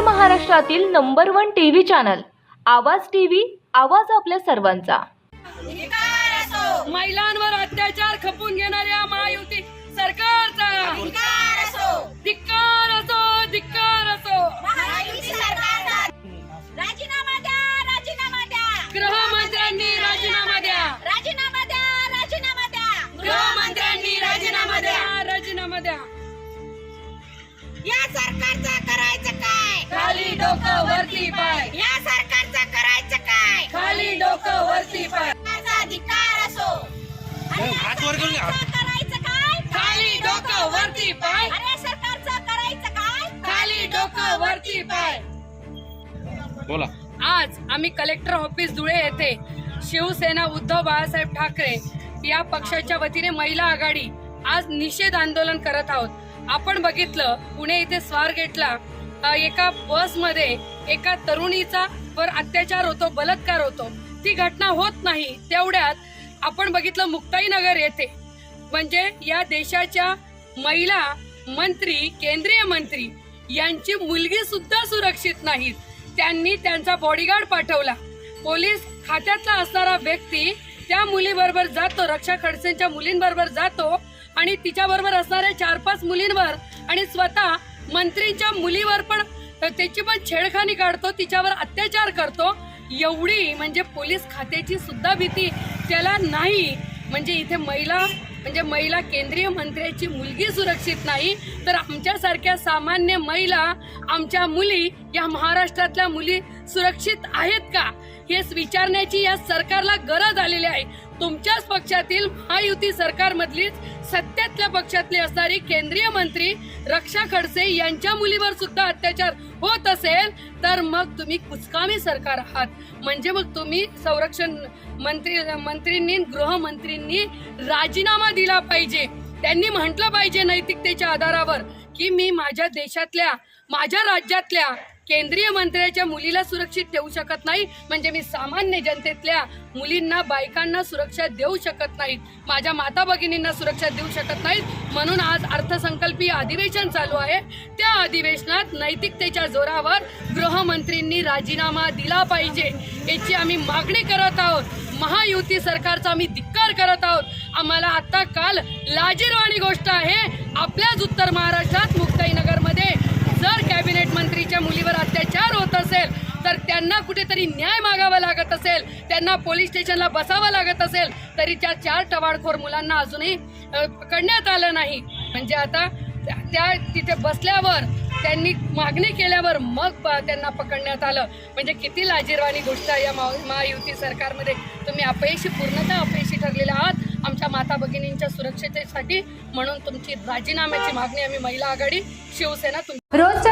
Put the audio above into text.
महाराष्ट्रातील number one TV channel. Awaaz TV आवाज आपल्या सर्वांचा. महिलांवर अत्याचार खपून घेणाऱ्या महायुती सरकारचा. धिक्कार असो. धिक्कार असो राजीनामा द्या राजीनामा द्या. गृहमंत्र्यांनी राजीनामा द्या. राजीनामा द्या राजीनामा द्या. गृहमंत्र्यांनी राजीनामा द्या. राजीनामा द्या. या सरकारचं करायचं काय खाली डोकं वरती पाय. या सरकारचं करायचं काय? खाली डोकं वरती पाय अधिकार असो. आणि या सरकारचं करायचं काय? खाली डोकं वरती पाय. अरे सरकारचं करायचं काय? खाली डोकं वरती पाय. बोला. आज आम्ही कलेक्टर ऑफिस धुळे येथे शिवसेना उद्धव बाळासाहेब ठाकरे या पक्षाच्या वतीने महिला आघाडी आज निषेध आंदोलन करत आहोत. आपण बघितलं पुणे इथे स्वारगेटला अ, एका बसमध्ये एका तरुणीचा वर अत्याचार होतो बलात्कार होतो. ती घटना होत नाही तेवढ्यात आपण बघितलं मुक्ताईनगर येथे. म्हणजे या देशाच्या महिला मंत्री केंद्रीय मंत्री यांची मुलगी सुद्धा सुरक्षित नाहीत. त्यांनी त्यांचा बॉडीगार्ड पाठवला. पोलीस खात्यातला असणारा व्यक्ती त्या मुलीबरोबर जातो रक्षा खडसेंच्या मुलींबरोबर जातो आणि तिच्याबरोबर असणाऱ्या चार पाच मुलींवर आणि स्वतः मंत्रीच्या मुलीवर पण त्याची पण छेडखानी काढतो तिच्यावर अत्याचार करतो. एवढी म्हणजे पोलीस खात्याची सुद्धा भीती त्याला नाही. म्हणजे इथे महिला म्हणजे महिला केंद्रीय मंत्र्याची मुलगी सुरक्षित नाही. तर आमच्यासारख्या सामान्य महिला आमच्या मुली या महाराष्ट्रातल्या मुली सुरक्षित आहेत का? हे विचारण्याची या सरकारला गरज आलेली आहे. तुमच्याच पक्षातील महायुती सरकारमधलीच सत्यातल्या पक्षातली असणारी केंद्रीय मंत्री रक्षा खडसे यांच्या मुलीवर सुद्धा अत्याचार होत असेल तर मग तुम्ही कुचकामी सरकार आहात. म्हणजे मग तुम्ही संरक्षण मंत्री मंत्रींनी गृहमंत्रींनी राजीनामा दिला पाहिजे. त्यांनी म्हटलं पाहिजे नैतिकतेच्या आधारावर की मी माझ्या देशातल्या माझ्या राज्यातल्या केंद्रीय मंत्र्याच्या मुलीला सुरक्षित ठेवू शकत नाही. म्हणजे मी सामान्य जनतेतल्या मुलींना बायकांना सुरक्षा देऊ शकत नाहीत माझ्या माता भगिनींना सुरक्षा देऊ शकत नाहीत. म्हणून आज अर्थसंकल्पीय अधिवेशन चालू आहे. त्या अधिवेशनात नैतिकतेच्या जोरावर गृहमंत्रींनी राजीनामा दिला पाहिजे. याची आम्ही मागणी करत आहोत. महायुती सरकारचा आम्ही धिक्कार करत आहोत. आम्हाला आता काल लाजीरवाणी गोष्ट आहे. आपल्या उत्तर महाराष्ट्रात मुक्ताईनगरमध्ये जर कॅबिनेट मंत्रीच्या मुलीवर अत्याचार होत असेल तर त्यांना कुठेतरी न्याय मागावा लागत असेल त्यांना पोलीस स्टेशनला बसावं लागत असेल तरी त्या चार टवाळखोर मुलांना अजूनही पकडण्यात आलं नाही. म्हणजे आता त्या- तिथे बसल्यावर त्यांनी मागणी केल्यावर मग प- त्यांना पकडण्यात आलं. म्हणजे किती लाजीरवाणी गोष्ट आहे या महायुती सरकारमध्ये. तुम्ही अपयशी पूर्णतः अपयशी ठरलेले आहात. आमच्या माता भगिनींच्या सुरक्षितेसाठी म्हणून तुमची राजीनाम्याची मागणी आम्ही महिला आघाडी शिवसेना तुम रोजच्या